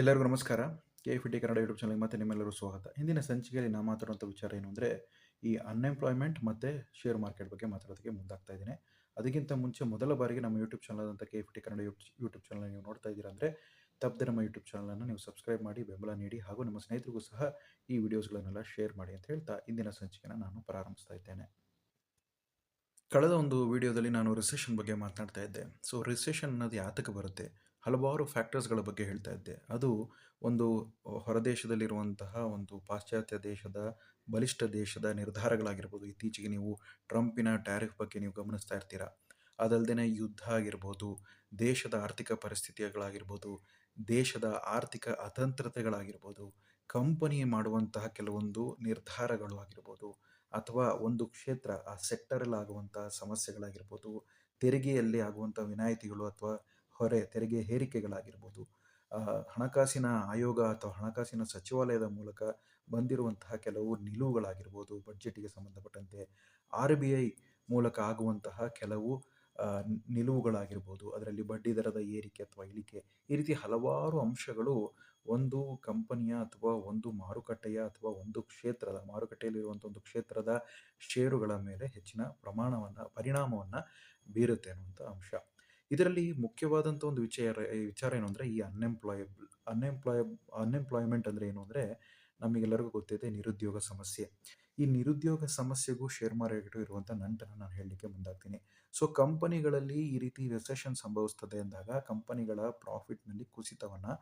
ಎಲ್ಲರಿಗೂ ನಮಸ್ಕಾರ. K F T Kannada YouTube ಚಾನಲ್ಗೆ ಮತ್ತೆ ನಿಮ್ಮೆಲ್ಲರೂ ಸ್ವಾಗತ. ಹಿಂದಿನ ಸಂಚಿಕೆಯಲ್ಲಿ ನಾ ಮಾತಾಡುವಂಥ ವಿಚಾರ ಏನು ಅಂದರೆ, ಈ ಅನ್ಎಂಪ್ಲಾಯ್ಮೆಂಟ್ ಮತ್ತು ಶೇರ್ ಮಾರ್ಕೆಟ್ ಬಗ್ಗೆ ಮಾತಾಡೋದಕ್ಕೆ ಮುಂದಾಗ್ತಾ ಇದ್ದೀನಿ. ಅದಕ್ಕಿಂತ ಮುಂಚೆ ಮೊದಲ ಬಾರಿಗೆ ನಮ್ಮ ಯೂಟ್ಯೂಬ್ ಚಾನಲ್ ಅಂತ K F T Kannada YouTube channel ನೀವು ನೋಡ್ತಾ ಇದ್ದೀರಾ ಅಂದರೆ, ತಪ್ಪದೆ ನಮ್ಮ ಯೂಟ್ಯೂಬ್ ಚಾನಲನ್ನು ನೀವು ಸಬ್ಸ್ಕ್ರೈಬ್ ಮಾಡಿ, ಬೆಂಬಲ ನೀಡಿ ಹಾಗೂ ನಮ್ಮ ಸ್ನೇಹಿತರಿಗೂ ಸಹ ಈ ವಿಡಿಯೋಸ್ಗಳನ್ನೆಲ್ಲ ಶೇರ್ ಮಾಡಿ ಅಂತ ಹೇಳ್ತಾ ಇಂದಿನ ಸಂಚಿಕೆನ ನಾನು ಪ್ರಾರಂಭಿಸ್ತಾ ಇದ್ದೇನೆ. ಕಳೆದ ಒಂದು ವಿಡಿಯೋದಲ್ಲಿ ನಾನು ರಿಸೆಷನ್ ಬಗ್ಗೆ ಮಾತನಾಡ್ತಾ ಇದ್ದೆ. ಸೊ ರಿಸೆಷನ್ ಅನ್ನೋದು ಯಾತಕ್ಕೆ ಬರುತ್ತೆ? ಹಲವಾರು ಫ್ಯಾಕ್ಟರ್ಸ್ಗಳ ಬಗ್ಗೆ ಹೇಳ್ತಾ ಇದ್ದೆ. ಅದು ಒಂದು ಹೊರದೇಶದಲ್ಲಿರುವಂತಹ ಒಂದು ಪಾಶ್ಚಾತ್ಯ ದೇಶದ ಬಲಿಷ್ಠ ದೇಶದ ನಿರ್ಧಾರಗಳಾಗಿರ್ಬೋದು. ಇತ್ತೀಚೆಗೆ ನೀವು ಟ್ರಂಪಿನ ಟ್ಯಾರಿಫ್ ಬಗ್ಗೆ ನೀವು ಗಮನಿಸ್ತಾ ಇರ್ತೀರಾ? ಅದಲ್ಲದೆ ಯುದ್ಧ ಆಗಿರ್ಬೋದು, ದೇಶದ ಆರ್ಥಿಕ ಪರಿಸ್ಥಿತಿಗಳಾಗಿರ್ಬೋದು, ದೇಶದ ಆರ್ಥಿಕ ಅತಂತ್ರತೆಗಳಾಗಿರ್ಬೋದು, ಕಂಪನಿ ಮಾಡುವಂತಹ ಕೆಲವೊಂದು ನಿರ್ಧಾರಗಳು ಆಗಿರ್ಬೋದು, ಅಥವಾ ಒಂದು ಕ್ಷೇತ್ರ, ಆ ಸೆಕ್ಟರಲ್ಲಿ ಆಗುವಂತಹ ಸಮಸ್ಯೆಗಳಾಗಿರ್ಬೋದು, ತೆರಿಗೆಯಲ್ಲಿ ಆಗುವಂಥ ವಿನಾಯಿತಿಗಳು ಅಥವಾ ಹೊರೆ ತೆರಿಗೆ ಹೇರಿಕೆಗಳಾಗಿರ್ಬೋದು. ಹಣಕಾಸಿನ ಆಯೋಗ ಅಥವಾ ಹಣಕಾಸಿನ ಸಚಿವಾಲಯದ ಮೂಲಕ ಬಂದಿರುವಂತಹ ಕೆಲವು ನಿಲುವುಗಳಾಗಿರ್ಬೋದು, ಬಡ್ಜೆಟ್ಗೆ ಸಂಬಂಧಪಟ್ಟಂತೆ ಆರ್ ಬಿ ಐ ಮೂಲಕ ಆಗುವಂತಹ ಕೆಲವು ನಿಲುವುಗಳಾಗಿರ್ಬೋದು. ಅದರಲ್ಲಿ ಬಡ್ಡಿ ದರದ ಏರಿಕೆ ಅಥವಾ ಇಳಿಕೆ ಈ ರೀತಿ ಹಲವಾರು ಅಂಶಗಳು ಒಂದು ಕಂಪನಿಯ ಅಥವಾ ಒಂದು ಮಾರುಕಟ್ಟೆಯ ಅಥವಾ ಒಂದು ಕ್ಷೇತ್ರದ ಮಾರುಕಟ್ಟೆಯಲ್ಲಿರುವಂಥ ಒಂದು ಕ್ಷೇತ್ರದ ಷೇರುಗಳ ಮೇಲೆ ಹೆಚ್ಚಿನ ಪ್ರಮಾಣವನ್ನು, ಪರಿಣಾಮವನ್ನು ಬೀರುತ್ತೆ ಅನ್ನುವಂಥ ಅಂಶ. ಇದರಲ್ಲಿ ಮುಖ್ಯವಾದಂಥ ಒಂದು ವಿಚಾರ ವಿಚಾರ ಏನು ಅಂದರೆ, ಈ ಅನ್ಎಂಪ್ಲಾಯಬಲ್ ಅನ್ಎಂಪ್ಲಾಯ ಅನ್ಎಂಪ್ಲಾಯ್ಮೆಂಟ್ ಅಂದರೆ ಏನು ಅಂದರೆ, ನಮಗೆಲ್ಲರಿಗೂ ಗೊತ್ತಿದೆ ನಿರುದ್ಯೋಗ ಸಮಸ್ಯೆ. ಈ ನಿರುದ್ಯೋಗ ಸಮಸ್ಯೆಗೂ ಶೇರ್ ಮಾರ್ಕೆಟ್ ಇರುವಂಥ ನಂಟನ್ನು ನಾನು ಹೇಳಲಿಕ್ಕೆ ಮುಂದಾಗ್ತೀನಿ. ಸೊ ಕಂಪನಿಗಳಲ್ಲಿ ಈ ರೀತಿ ರಿಸೆಷನ್ ಸಂಭವಿಸ್ತದೆ ಅಂದಾಗ, ಕಂಪನಿಗಳ ಪ್ರಾಫಿಟ್ನಲ್ಲಿ ಕುಸಿತವನ್ನು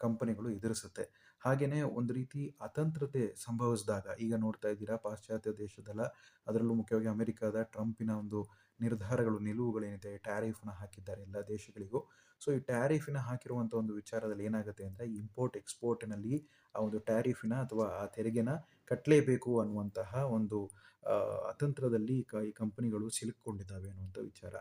ಕಂಪನಿಗಳು ಎದುರಿಸುತ್ತೆ. ಹಾಗೆಯೇ ಒಂದು ರೀತಿ ಅತಂತ್ರತೆ ಸಂಭವಿಸಿದಾಗ, ಈಗ ನೋಡ್ತಾ ಇದ್ದೀರಾ, ಪಾಶ್ಚಾತ್ಯ ದೇಶದಲ್ಲ, ಅದರಲ್ಲೂ ಮುಖ್ಯವಾಗಿ ಅಮೆರಿಕದ ಟ್ರಂಪಿನ ಒಂದು ನಿರ್ಧಾರಗಳು ನಿಲುವುಗಳೇನಿದೆ ಟ್ಯಾರಿಫ್ನ ಹಾಕಿದ್ದಾರೆ ಎಲ್ಲ ದೇಶಗಳಿಗೂ. ಸೊ, ಈ ಟ್ಯಾರಿಫಿನ ಹಾಕಿರುವಂಥ ಒಂದು ವಿಚಾರದಲ್ಲಿ ಏನಾಗುತ್ತೆ ಅಂದರೆ, ಇಂಪೋರ್ಟ್, ಎಕ್ಸ್ಪೋರ್ಟ್ನಲ್ಲಿ ಆ ಒಂದು ಟ್ಯಾರಿಫಿನ ಅಥವಾ ಆ ತೆರಿಗೆನ ಕಟ್ಟಲೇಬೇಕು ಅನ್ನುವಂತಹ ಒಂದು ಅತಂತ್ರದಲ್ಲಿ ಈ ಕಂಪನಿಗಳು ಸಿಲುಕೊಂಡಿದ್ದಾವೆ ಅನ್ನುವಂಥ ವಿಚಾರ.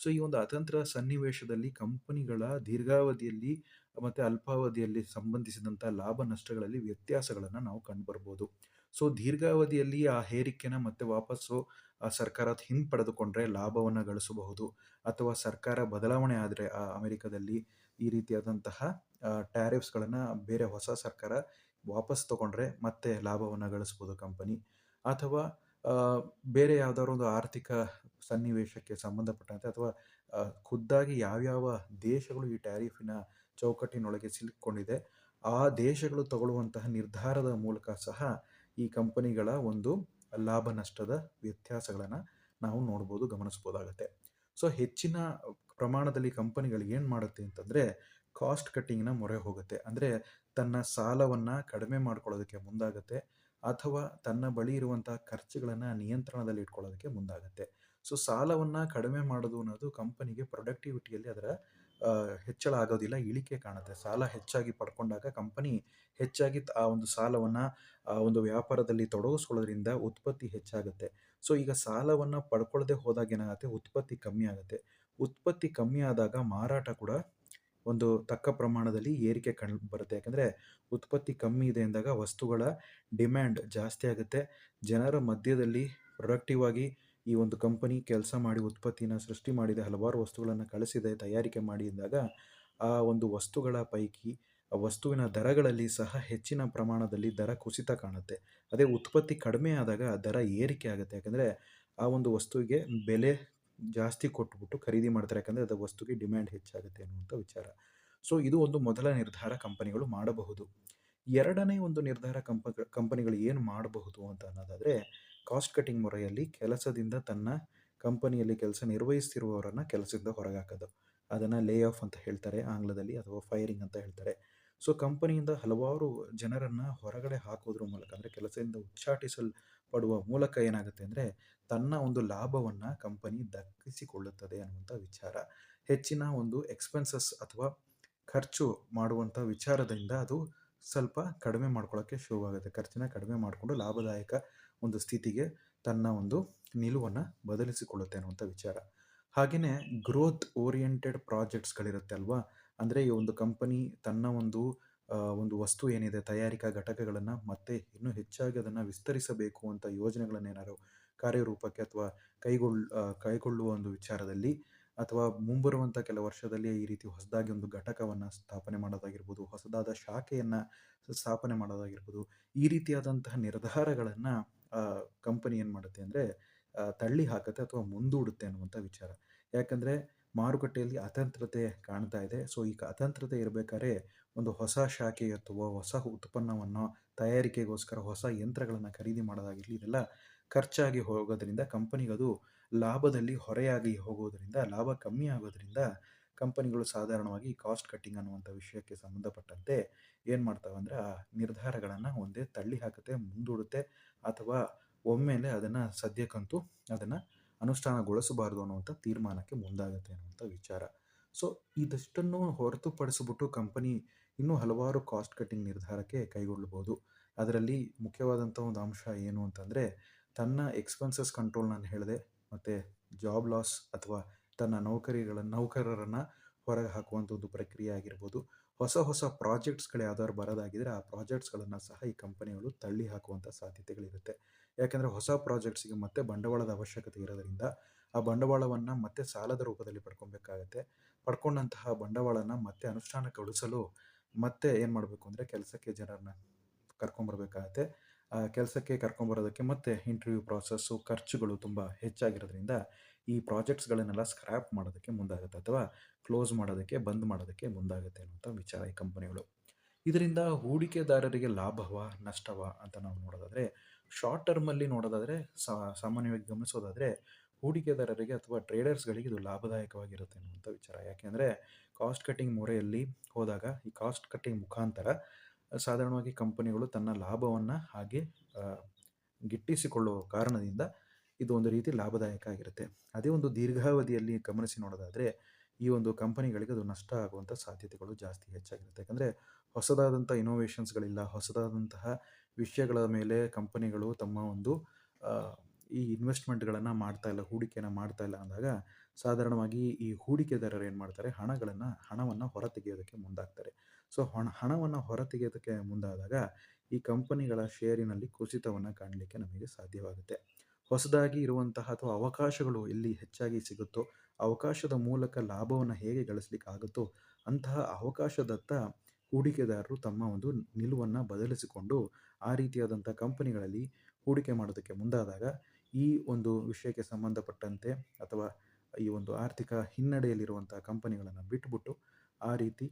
ಸೊ, ಈ ಒಂದು ಅತಂತ್ರ ಸನ್ನಿವೇಶದಲ್ಲಿ ಕಂಪನಿಗಳ ದೀರ್ಘಾವಧಿಯಲ್ಲಿ ಮತ್ತು ಅಲ್ಪಾವಧಿಯಲ್ಲಿ ಸಂಬಂಧಿಸಿದಂಥ ಲಾಭ ನಷ್ಟಗಳಲ್ಲಿ ವ್ಯತ್ಯಾಸಗಳನ್ನು ನಾವು ಕಂಡುಬರ್ಬೋದು. ಸೊ ದೀರ್ಘಾವಧಿಯಲ್ಲಿ ಆ ಹೇರಿಕೆನ ಮತ್ತೆ ವಾಪಸ್ಸು ಆ ಸರ್ಕಾರ ಹಿಂಪಡೆದುಕೊಂಡ್ರೆ ಲಾಭವನ್ನು ಗಳಿಸಬಹುದು. ಅಥವಾ ಸರ್ಕಾರ ಬದಲಾವಣೆ ಆದರೆ ಆ ಅಮೆರಿಕದಲ್ಲಿ ಈ ರೀತಿಯಾದಂತಹ ಟ್ಯಾರಿಫ್ಸ್ಗಳನ್ನು ಬೇರೆ ಹೊಸ ಸರ್ಕಾರ ವಾಪಸ್ ತಗೊಂಡ್ರೆ ಮತ್ತೆ ಲಾಭವನ್ನು ಗಳಿಸ್ಬೋದು ಕಂಪನಿ ಅಥವಾ ಬೇರೆ ಯಾವ್ದಾದ್ರು ಒಂದು ಆರ್ಥಿಕ ಸನ್ನಿವೇಶಕ್ಕೆ ಸಂಬಂಧಪಟ್ಟಂತೆ ಅಥವಾ ಖುದ್ದಾಗಿ ಯಾವ್ಯಾವ ದೇಶಗಳು ಈ ಟ್ಯಾರಿಫಿನ ಚೌಕಟ್ಟಿನೊಳಗೆ ಸಿಲುಕೊಂಡಿದೆ ಆ ದೇಶಗಳು ತಗೊಳ್ಳುವಂತಹ ನಿರ್ಧಾರದ ಮೂಲಕ ಸಹ ಈ ಕಂಪನಿಗಳ ಒಂದು ಲಾಭ ನಷ್ಟದ ವ್ಯತ್ಯಾಸಗಳನ್ನು ನಾವು ನೋಡ್ಬೋದು ಗಮನಿಸ್ಬೋದಾಗತ್ತೆ ಸೊ, ಹೆಚ್ಚಿನ ಪ್ರಮಾಣದಲ್ಲಿ ಕಂಪನಿಗಳು ಏನು ಮಾಡುತ್ತೆ ಅಂತಂದರೆ, ಕಾಸ್ಟ್ ಕಟ್ಟಿಂಗ್ನ ಮೊರೆ ಹೋಗುತ್ತೆ. ಅಂದರೆ ತನ್ನ ಸಾಲವನ್ನು ಕಡಿಮೆ ಮಾಡ್ಕೊಳ್ಳೋದಕ್ಕೆ ಮುಂದಾಗುತ್ತೆ, ಅಥವಾ ತನ್ನ ಬಳಿ ಇರುವಂತಹ ಖರ್ಚುಗಳನ್ನು ನಿಯಂತ್ರಣದಲ್ಲಿ ಇಟ್ಕೊಳ್ಳೋದಕ್ಕೆ ಮುಂದಾಗುತ್ತೆ. ಸೊ, ಸಾಲವನ್ನು ಕಡಿಮೆ ಮಾಡೋದು ಅನ್ನೋದು ಕಂಪನಿಗೆ ಪ್ರೊಡಕ್ಟಿವಿಟಿಯಲ್ಲಿ ಅದರ ಹೆಚ್ಚಳ ಆಗೋದಿಲ್ಲ, ಇಳಿಕೆ ಕಾಣುತ್ತೆ. ಸಾಲ ಹೆಚ್ಚಾಗಿ ಪಡ್ಕೊಂಡಾಗ ಕಂಪನಿ ಹೆಚ್ಚಾಗಿ ಆ ಒಂದು ಸಾಲವನ್ನು, ಆ, ಒಂದು ವ್ಯಾಪಾರದಲ್ಲಿ ತೊಡಗಿಸ್ಕೊಳ್ಳೋದ್ರಿಂದ ಉತ್ಪತ್ತಿ ಹೆಚ್ಚಾಗುತ್ತೆ. ಸೊ, ಈಗ ಸಾಲವನ್ನು ಪಡ್ಕೊಳ್ಳದೆ ಹೋದಾಗ ಏನಾಗುತ್ತೆ? ಉತ್ಪತ್ತಿ ಕಮ್ಮಿ ಆಗುತ್ತೆ. ಉತ್ಪತ್ತಿ ಕಮ್ಮಿ ಆದಾಗ ಮಾರಾಟ ಕೂಡ ಒಂದು ತಕ್ಕ ಪ್ರಮಾಣದಲ್ಲಿ ಏರಿಕೆ ಕಂಡು ಬರುತ್ತೆ. ಯಾಕಂದರೆ ಉತ್ಪತ್ತಿ ಕಮ್ಮಿ ಇದೆ ಅಂದಾಗ ವಸ್ತುಗಳ ಡಿಮ್ಯಾಂಡ್ ಜಾಸ್ತಿ ಆಗುತ್ತೆ. ಜನರ ಮಧ್ಯದಲ್ಲಿ ಪ್ರೊಡಕ್ಟಿವ್ ಆಗಿ ಈ ಒಂದು ಕಂಪನಿ ಕೆಲಸ ಮಾಡಿ ಉತ್ಪತ್ತಿನ ಸೃಷ್ಟಿ ಮಾಡಿದ, ಹಲವಾರು ವಸ್ತುಗಳನ್ನು ಕಳಿಸಿದೆ, ತಯಾರಿಕೆ ಮಾಡಿದಾಗ ಆ ಒಂದು ವಸ್ತುಗಳ ಪೈಕಿ ಆ ವಸ್ತುವಿನ ದರಗಳಲ್ಲಿ ಸಹ ಹೆಚ್ಚಿನ ಪ್ರಮಾಣದಲ್ಲಿ ದರ ಕುಸಿತ ಕಾಣುತ್ತೆ. ಅದೇ ಉತ್ಪತ್ತಿ ಕಡಿಮೆ ಆದಾಗ ದರ ಏರಿಕೆ ಆಗುತ್ತೆ. ಯಾಕಂದರೆ ಆ ಒಂದು ವಸ್ತುವಿಗೆ ಬೆಲೆ ಜಾಸ್ತಿ ಕೊಟ್ಬಿಟ್ಟು ಖರೀದಿ ಮಾಡ್ತಾರೆ. ಯಾಕಂದರೆ ಅದು ವಸ್ತುಗೆ ಡಿಮ್ಯಾಂಡ್ ಹೆಚ್ಚಾಗುತ್ತೆ ಅನ್ನುವಂಥ ವಿಚಾರ. ಸೊ, ಇದು ಒಂದು ಮೊದಲ ನಿರ್ಧಾರ ಕಂಪನಿಗಳು ಮಾಡಬಹುದು. ಎರಡನೇ ಒಂದು ನಿರ್ಧಾರ ಕಂಪ, ಕಂಪನಿಗಳು ಏನು ಮಾಡಬಹುದು ಅಂತ ಅನ್ನೋದಾದರೆ ಕಾಸ್ಟ್ ಕಟಿಂಗ್ ಮೊರೆಯಲ್ಲಿ ಕೆಲಸದಿಂದ ತನ್ನ ಕಂಪನಿಯಲ್ಲಿ ಕೆಲಸ ನಿರ್ವಹಿಸ್ತಿರುವವರನ್ನು ಕೆಲಸದಿಂದ ಹೊರಗಾಕೋದು. ಅದನ್ನು ಲೇ ಆಫ್ ಅಂತ ಹೇಳ್ತಾರೆ ಆಂಗ್ಲದಲ್ಲಿ ಅಥವಾ ಫೈರಿಂಗ್ ಅಂತ ಹೇಳ್ತಾರೆ. ಸೊ ಕಂಪನಿಯಿಂದ ಹಲವಾರು ಜನರನ್ನು ಹೊರಗಡೆ ಹಾಕೋದ್ರ ಮೂಲಕ ಅಂದರೆ ಕೆಲಸದಿಂದ ಉಚ್ಚಾಟಿಸಲ್ಪಡುವ ಮೂಲಕ ಏನಾಗುತ್ತೆ ಅಂದರೆ ತನ್ನ ಒಂದು ಲಾಭವನ್ನು ಕಂಪನಿ ದಕ್ಕಿಸಿಕೊಳ್ಳುತ್ತದೆ ಅನ್ನುವಂಥ ವಿಚಾರ. ಹೆಚ್ಚಿನ ಒಂದು ಎಕ್ಸ್ಪೆನ್ಸಸ್ ಅಥವಾ ಖರ್ಚು ಮಾಡುವಂಥ ವಿಚಾರದಿಂದ ಅದು ಸ್ವಲ್ಪ ಕಡಿಮೆ ಮಾಡ್ಕೊಳ್ಳೋಕ್ಕೆ ಶುರುವಾಗುತ್ತೆ. ಖರ್ಚನ್ನ ಕಡಿಮೆ ಮಾಡಿಕೊಂಡು ಲಾಭದಾಯಕ ಒಂದು ಸ್ಥಿತಿಗೆ ತನ್ನ ಒಂದು ನಿಲುವನ್ನು ಬದಲಿಸಿಕೊಳ್ಳುತ್ತೆ ಅನ್ನುವಂಥ ವಿಚಾರ. ಹಾಗೆಯೇ ಗ್ರೋತ್ ಓರಿಯೆಂಟೆಡ್ ಪ್ರಾಜೆಕ್ಟ್ಸ್ಗಳಿರುತ್ತೆ ಅಲ್ವಾ? ಅಂದರೆ ಈ ಒಂದು ಕಂಪನಿ ತನ್ನ ಒಂದು ಒಂದು ವಸ್ತು ಏನಿದೆ, ತಯಾರಿಕಾ ಘಟಕಗಳನ್ನು ಮತ್ತೆ ಇನ್ನೂ ಹೆಚ್ಚಾಗಿ ಅದನ್ನು ವಿಸ್ತರಿಸಬೇಕು ಅಂತ ಯೋಜನೆಗಳನ್ನೇನಾದ್ರು ಕಾರ್ಯರೂಪಕ್ಕೆ ಅಥವಾ ಕೈಗೊಳ್ ಕೈಗೊಳ್ಳುವ ಒಂದು ವಿಚಾರದಲ್ಲಿ ಅಥವಾ ಮುಂಬರುವಂಥ ಕೆಲ ವರ್ಷದಲ್ಲಿ ಈ ರೀತಿ ಹೊಸದಾಗಿ ಒಂದು ಘಟಕವನ್ನು ಸ್ಥಾಪನೆ ಮಾಡೋದಾಗಿರ್ಬೋದು, ಹೊಸದಾದ ಶಾಖೆಯನ್ನು ಸ್ಥಾಪನೆ ಮಾಡೋದಾಗಿರ್ಬೋದು, ಈ ರೀತಿಯಾದಂತಹ ನಿರ್ಧಾರಗಳನ್ನು ಕಂಪನಿ ಏನು ಮಾಡುತ್ತೆ ಅಂದರೆ ತಳ್ಳಿ ಹಾಕುತ್ತೆ ಅಥವಾ ಮುಂದೂಡುತ್ತೆ ಅನ್ನುವಂಥ ವಿಚಾರ. ಯಾಕಂದರೆ ಮಾರುಕಟ್ಟೆಯಲ್ಲಿ ಅತಂತ್ರತೆ ಕಾಣ್ತಾ ಇದೆ. ಸೊ ಈಗ ಅತಂತ್ರತೆ ಇರಬೇಕಾದ್ರೆ ಒಂದು ಹೊಸ ಶಾಖೆ ಅಥವಾ ಹೊಸ ಉತ್ಪನ್ನವನ್ನು ತಯಾರಿಕೆಗೋಸ್ಕರ ಹೊಸ ಯಂತ್ರಗಳನ್ನು ಖರೀದಿ ಮಾಡೋದಾಗಿರಲಿ, ಇದೆಲ್ಲ ಖರ್ಚಾಗಿ ಹೋಗೋದರಿಂದ ಕಂಪನಿಗದು ಲಾಭದಲ್ಲಿ ಹೊರೆಯಾಗಿ ಹೋಗೋದರಿಂದ, ಲಾಭ ಕಮ್ಮಿ ಆಗೋದ್ರಿಂದ ಕಂಪನಿಗಳು ಸಾಧಾರಣವಾಗಿ ಕಾಸ್ಟ್ ಕಟ್ಟಿಂಗ್ ಅನ್ನುವಂಥ ವಿಷಯಕ್ಕೆ ಸಂಬಂಧಪಟ್ಟಂತೆ ಏನು ಮಾಡ್ತಾವೆ ಅಂದರೆ ಆ ನಿರ್ಧಾರಗಳನ್ನು ಒಂದೇ ತಳ್ಳಿ ಹಾಕುತ್ತೆ, ಮುಂದೂಡುತ್ತೆ. ಅಥವಾ ಒಮ್ಮೆಲೆ ಅದನ್ನು ಸದ್ಯಕ್ಕಂತೂ ಅದನ್ನು ಅನುಷ್ಠಾನಗೊಳಿಸಬಾರ್ದು ಅನ್ನುವಂಥ ತೀರ್ಮಾನಕ್ಕೆ ಮುಂದಾಗುತ್ತೆ ಅನ್ನುವಂಥ ವಿಚಾರ. ಸೊ ಇದಷ್ಟನ್ನು ಹೊರತುಪಡಿಸಿಬಿಟ್ಟು ಕಂಪನಿ ಇನ್ನೂ ಹಲವಾರು ಕಾಸ್ಟ್ ಕಟ್ಟಿಂಗ್ ನಿರ್ಧಾರಕ್ಕೆ ಕೈಗೊಳ್ಳಬಹುದು. ಅದರಲ್ಲಿ ಮುಖ್ಯವಾದಂಥ ಒಂದು ಅಂಶ ಏನು ಅಂತಂದರೆ, ತನ್ನ ಎಕ್ಸ್ಪೆನ್ಸಸ್ ಕಂಟ್ರೋಲ್ ನಾನು ಹೇಳಿದೆ ಮತ್ತು ಜಾಬ್ ಲಾಸ್ ಅಥವಾ ತನ್ನ ನೌಕರಿಗಳ, ನೌಕರರನ್ನು ಹೊರಗೆ ಹಾಕುವಂಥ ಒಂದು ಪ್ರಕ್ರಿಯೆ ಆಗಿರ್ಬೋದು. ಹೊಸ ಹೊಸ ಪ್ರಾಜೆಕ್ಟ್ಸ್ಗಳು ಯಾವ್ದಾದ್ರು ಬರೋದಾಗಿದ್ದರೆ ಆ ಪ್ರಾಜೆಕ್ಟ್ಸ್ಗಳನ್ನು ಸಹ ಈ ಕಂಪನಿಗಳು ತಳ್ಳಿ ಹಾಕುವಂಥ ಸಾಧ್ಯತೆಗಳಿರುತ್ತೆ. ಯಾಕೆಂದರೆ ಹೊಸ ಪ್ರಾಜೆಕ್ಟ್ಸಿಗೆ ಮತ್ತೆ ಬಂಡವಾಳದ ಅವಶ್ಯಕತೆ ಇರೋದರಿಂದ ಆ ಬಂಡವಾಳವನ್ನು ಮತ್ತೆ ಸಾಲದ ರೂಪದಲ್ಲಿ ಪಡ್ಕೊಬೇಕಾಗತ್ತೆ. ಪಡ್ಕೊಂಡಂತಹ ಬಂಡವಾಳನ ಮತ್ತೆ ಅನುಷ್ಠಾನಗೊಳಿಸಲು ಮತ್ತೆ ಏನು ಮಾಡಬೇಕು ಅಂದರೆ ಕೆಲಸಕ್ಕೆ ಜನರನ್ನ ಕರ್ಕೊಂಬರ್ಬೇಕಾಗತ್ತೆ. ಕೆಲಸಕ್ಕೆ ಕರ್ಕೊಂಬರೋದಕ್ಕೆ ಮತ್ತೆ ಇಂಟರ್ವ್ಯೂ ಪ್ರಾಸೆಸ್ಸು ಖರ್ಚುಗಳು ತುಂಬ ಹೆಚ್ಚಾಗಿರೋದ್ರಿಂದ ಈ ಪ್ರಾಜೆಕ್ಟ್ಸ್ಗಳನ್ನೆಲ್ಲ ಸ್ಕ್ರ್ಯಾಪ್ ಮಾಡೋದಕ್ಕೆ ಮುಂದಾಗುತ್ತೆ ಅಥವಾ ಕ್ಲೋಸ್ ಮಾಡೋದಕ್ಕೆ ಬಂದ್ ಮಾಡೋದಕ್ಕೆ ಮುಂದಾಗುತ್ತೆ ಅನ್ನುವಂಥ ವಿಚಾರ ಈ ಕಂಪನಿಗಳು. ಇದರಿಂದ ಹೂಡಿಕೆದಾರರಿಗೆ ಲಾಭವ, ನಷ್ಟವ ಅಂತ ನಾವು ನೋಡೋದಾದರೆ, ಶಾರ್ಟ್ ಟರ್ಮಲ್ಲಿ ನೋಡೋದಾದರೆ ಸಾಮಾನ್ಯವಾಗಿ ಗಮನಿಸೋದಾದರೆ ಹೂಡಿಕೆದಾರರಿಗೆ ಅಥವಾ ಟ್ರೇಡರ್ಸ್ಗಳಿಗೆ ಇದು ಲಾಭದಾಯಕವಾಗಿರುತ್ತೆ ಅನ್ನುವಂಥ ವಿಚಾರ. ಯಾಕೆಂದರೆ ಕಾಸ್ಟ್ ಕಟ್ಟಿಂಗ್ ಮೊರೆಯಲ್ಲಿ ಹೋದಾಗ ಈ ಕಾಸ್ಟ್ ಕಟ್ಟಿಂಗ್ ಮುಖಾಂತರ ಸಾಧಾರಣವಾಗಿ ಕಂಪನಿಗಳು ತನ್ನ ಲಾಭವನ್ನು ಹಾಗೆ ಗಿಟ್ಟಿಸಿಕೊಳ್ಳುವ ಕಾರಣದಿಂದ ಇದು ಒಂದು ರೀತಿ ಲಾಭದಾಯಕ ಆಗಿರುತ್ತೆ. ಅದೇ ಒಂದು ದೀರ್ಘಾವಧಿಯಲ್ಲಿ ಗಮನಿಸಿ ನೋಡೋದಾದರೆ, ಈ ಒಂದು ಕಂಪನಿಗಳಿಗೆ ಅದು ನಷ್ಟ ಆಗುವಂಥ ಸಾಧ್ಯತೆಗಳು ಜಾಸ್ತಿ ಹೆಚ್ಚಾಗಿರುತ್ತೆ. ಯಾಕಂದರೆ, ಹೊಸದಾದಂಥ ಇನೋವೇಷನ್ಸ್ಗಳಿಲ್ಲ ಹೊಸದಾದಂತಹ ವಿಷಯಗಳ ಮೇಲೆ ಕಂಪನಿಗಳು ತಮ್ಮ ಒಂದು ಈ ಇನ್ವೆಸ್ಟ್ಮೆಂಟ್ಗಳನ್ನು ಮಾಡ್ತಾ ಇಲ್ಲ ಹೂಡಿಕೆಯನ್ನು ಮಾಡ್ತಾ ಇಲ್ಲ ಅಂದಾಗ, ಸಾಧಾರಣವಾಗಿ ಈ ಹೂಡಿಕೆದಾರರು ಏನು ಮಾಡ್ತಾರೆ, ಹಣಗಳನ್ನು, ಹಣವನ್ನು ಹೊರತೆಗೆಯೋದಕ್ಕೆ ಮುಂದಾಗ್ತಾರೆ. ಸೊ, ಹಣ, ಹಣವನ್ನು ಹೊರತೆಗೆಯೋದಕ್ಕೆ ಮುಂದಾದಾಗ, ಈ ಕಂಪನಿಗಳ ಶೇರಿನಲ್ಲಿ ಕುಸಿತವನ್ನು ಕಾಣಲಿಕ್ಕೆ ನಮಗೆ ಸಾಧ್ಯವಾಗುತ್ತೆ. ಹೊಸದಾಗಿ ಇರುವಂತಹ ಅಥವಾ ಅವಕಾಶಗಳು ಎಲ್ಲಿ ಹೆಚ್ಚಾಗಿ ಸಿಗುತ್ತೋ, ಅವಕಾಶದ ಮೂಲಕ ಲಾಭವನ್ನು ಹೇಗೆ ಗಳಿಸ್ಲಿಕ್ಕೆ ಆಗುತ್ತೋ ಅಂತಹ ಅವಕಾಶದತ್ತ ಹೂಡಿಕೆದಾರರು ತಮ್ಮ ಒಂದು ನಿಲುವನ್ನು ಬದಲಿಸಿಕೊಂಡು ಆ ರೀತಿಯಾದಂಥ ಕಂಪನಿಗಳಲ್ಲಿ ಹೂಡಿಕೆ ಮಾಡೋದಕ್ಕೆ ಮುಂದಾದಾಗ, ಈ ಒಂದು ವಿಷಯಕ್ಕೆ ಸಂಬಂಧಪಟ್ಟಂತೆ ಅಥವಾ ಈ ಒಂದು ಆರ್ಥಿಕ ಹಿನ್ನಡೆಯಲ್ಲಿರುವಂಥ ಕಂಪನಿಗಳನ್ನು ಬಿಟ್ಟುಬಿಟ್ಟು ಆ ರೀತಿ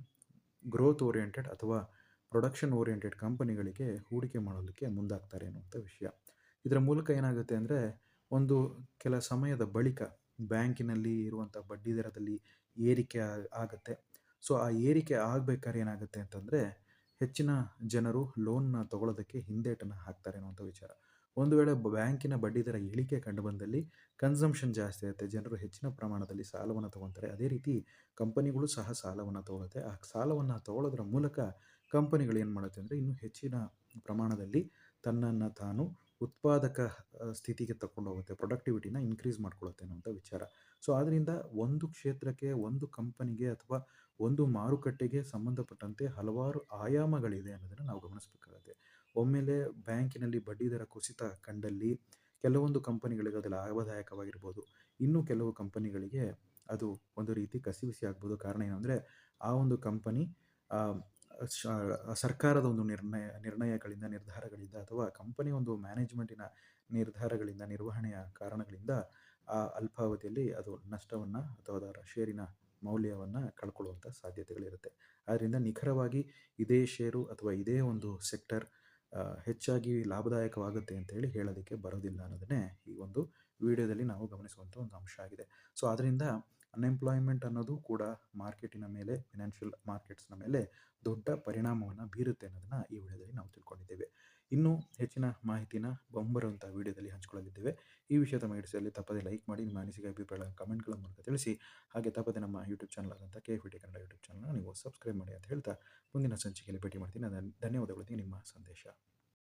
ಗ್ರೋತ್ ಓರಿಯೆಂಟೆಡ್ ಅಥವಾ ಪ್ರೊಡಕ್ಷನ್ ಓರಿಯೆಂಟೆಡ್ ಕಂಪನಿಗಳಿಗೆ ಹೂಡಿಕೆ ಮಾಡೋದಕ್ಕೆ ಮುಂದಾಗ್ತಾರೆ ಅನ್ನುವಂಥ ವಿಷಯ. ಇದರ ಮೂಲಕ ಏನಾಗುತ್ತೆ ಅಂದರೆ, ಒಂದು ಕೆಲ ಸಮಯದ ಬಳಿಕ ಬ್ಯಾಂಕಿನಲ್ಲಿ ಇರುವಂಥ ಬಡ್ಡಿ ದರದಲ್ಲಿ ಏರಿಕೆ ಆಗುತ್ತೆ. ಸೊ, ಆ ಏರಿಕೆ ಆಗಬೇಕಾದ್ರೆ ಏನಾಗುತ್ತೆ ಅಂತಂದರೆ, ಹೆಚ್ಚಿನ ಜನರು ಲೋನ್ನ ತಗೊಳ್ಳೋದಕ್ಕೆ ಹಿಂದೇಟನ್ನು ಹಾಕ್ತಾರೆ ಅನ್ನೋಂಥ ವಿಚಾರ. ಒಂದು ವೇಳೆ ಬ್ಯಾಂಕಿನ ಬಡ್ಡಿ ದರ ಇಳಿಕೆ ಕಂಡು ಬಂದಲ್ಲಿ ಕನ್ಸಂಪ್ಷನ್ ಜಾಸ್ತಿ ಆಗುತ್ತೆ, ಜನರು ಹೆಚ್ಚಿನ ಪ್ರಮಾಣದಲ್ಲಿ ಸಾಲವನ್ನು ತೊಗೊತಾರೆ ಅದೇ ರೀತಿ ಕಂಪನಿಗಳು ಸಹ ಸಾಲವನ್ನು ತಗೊಳುತ್ತೆ. ಆ ಸಾಲವನ್ನು ತೊಗೊಳ್ಳೋದ್ರ ಮೂಲಕ ಕಂಪನಿಗಳು ಏನು ಮಾಡುತ್ತೆ ಅಂದರೆ, ಇನ್ನೂ ಹೆಚ್ಚಿನ ಪ್ರಮಾಣದಲ್ಲಿ ತನ್ನನ್ನು ತಾನು ಉತ್ಪಾದಕ ಸ್ಥಿತಿಗೆ ತಗೊಂಡೋಗುತ್ತೆ ಪ್ರೊಡಕ್ಟಿವಿಟಿನ ಇನ್ಕ್ರೀಸ್ ಮಾಡ್ಕೊಳ್ಳುತ್ತೆ ಅನ್ನೋಂಥ ವಿಚಾರ. ಸೊ ಆದ್ದರಿಂದ ಒಂದು ಕ್ಷೇತ್ರಕ್ಕೆ, ಒಂದು ಕಂಪನಿಗೆ ಅಥವಾ ಒಂದು ಮಾರುಕಟ್ಟೆಗೆ ಸಂಬಂಧಪಟ್ಟಂತೆ ಹಲವಾರು ಆಯಾಮಗಳಿದೆ ಅನ್ನೋದನ್ನು ನಾವು ಗಮನಿಸಬೇಕಾಗುತ್ತೆ. ಒಮ್ಮೆಲೆ ಬ್ಯಾಂಕಿನಲ್ಲಿ ಬಡ್ಡಿದರ ಕುಸಿತ ಕಂಡಲ್ಲಿ ಕೆಲವೊಂದು ಕಂಪನಿಗಳಿಗೆ ಅದು ಲಾಭದಾಯಕವಾಗಿರ್ಬೋದು. ಇನ್ನು ಕೆಲವು ಕಂಪನಿಗಳಿಗೆ ಅದು ಒಂದು ರೀತಿ ಕಸಿವಿಸಿ ಆಗ್ಬೋದು. ಕಾರಣ ಏನಂದರೆ, ಆ ಒಂದು ಕಂಪನಿ ಸರ್ಕಾರದ ಒಂದು ನಿರ್ಣಯ, ನಿರ್ಣಯಗಳಿಂದ, ನಿರ್ಧಾರಗಳಿಂದ ಅಥವಾ ಕಂಪನಿ ಒಂದು ಮ್ಯಾನೇಜ್ಮೆಂಟಿನ ನಿರ್ಧಾರಗಳಿಂದ, ನಿರ್ವಹಣೆಯ ಕಾರಣಗಳಿಂದ ಆ ಅಲ್ಪಾವಧಿಯಲ್ಲಿ ಅದು ನಷ್ಟವನ್ನು ಅಥವಾ ಅದರ ಷೇರಿನ ಮೌಲ್ಯವನ್ನು ಕಳ್ಕೊಳ್ಳುವಂಥ ಸಾಧ್ಯತೆಗಳಿರುತ್ತೆ. ಆದ್ದರಿಂದ ನಿಖರವಾಗಿ ಇದೇ ಷೇರು ಅಥವಾ ಇದೇ ಒಂದು ಸೆಕ್ಟರ್ ಹೆಚ್ಚಾಗಿ ಲಾಭದಾಯಕವಾಗುತ್ತೆ ಅಂತೇಳಿ ಹೇಳೋದಕ್ಕೆ ಬರೋದಿಲ್ಲ ಅನ್ನೋದನ್ನೇ ಈ ಒಂದು ವಿಡಿಯೋದಲ್ಲಿ ನಾವು ಗಮನಿಸುವಂಥ ಒಂದು ಅಂಶ ಆಗಿದೆ. ಸೊ ಅದರಿಂದ ಅನ್ಎಂಪ್ಲಾಯ್ಮೆಂಟ್ ಅನ್ನೋದು ಕೂಡ ಮಾರ್ಕೆಟಿನ ಮೇಲೆ ಫಿನಾನ್ಷಿಯಲ್ ಮಾರ್ಕೆಟ್ಸ್ನ ಮೇಲೆ ದೊಡ್ಡ ಪರಿಣಾಮವನ್ನು ಬೀರುತ್ತೆ ಅನ್ನೋದನ್ನು ಈ ವಿಡಿಯೋದಲ್ಲಿ ನಾವು ತಿಳ್ಕೊಂಡಿದ್ದೇವೆ. ಇನ್ನೂ ಹೆಚ್ಚಿನ ಮಾಹಿತಿನ ಬಂಬರುವಂಥ ವಿಡಿಯೋದಲ್ಲಿ ಹಂಚ್ಕೊಳ್ಳಲಿದ್ದೇವೆ. ಈ ವಿಷಯದ ಮೈಡಿಸಿಯಲ್ಲಿ ತಪ್ಪದೆ ಲೈಕ್ ಮಾಡಿ, ನಿಮ್ಮ ಅನಿಸಿಕೆ ಅಭಿಪ್ರಾಯ ಕಮೆಂಟ್ಗಳ ಮೂಲಕ ತಿಳಿಸಿ. ಹಾಗೆ ತಪ್ಪದೆ ನಮ್ಮ ಯೂಟ್ಯೂಬ್ ಚಾನಲ್ ಆದಂಥ ಕೆ ಟಿ ಕನ್ನಡ ಯೂಟ್ಯೂಬ್ ಚಾನಲ್ನ ನೀವು ಸಬ್ಸ್ಕ್ರೈಬ್ ಮಾಡಿ ಅಂತ ಹೇಳ್ತಾ ಮುಂದಿನ ಸಂಚಿಕೆಯಲ್ಲಿ ಭೇಟಿ ಮಾಡ್ತೀನಿ. ಧನ್ಯವಾದಗಳು ನಿಮ್ಮ ಸಂದೇಶ.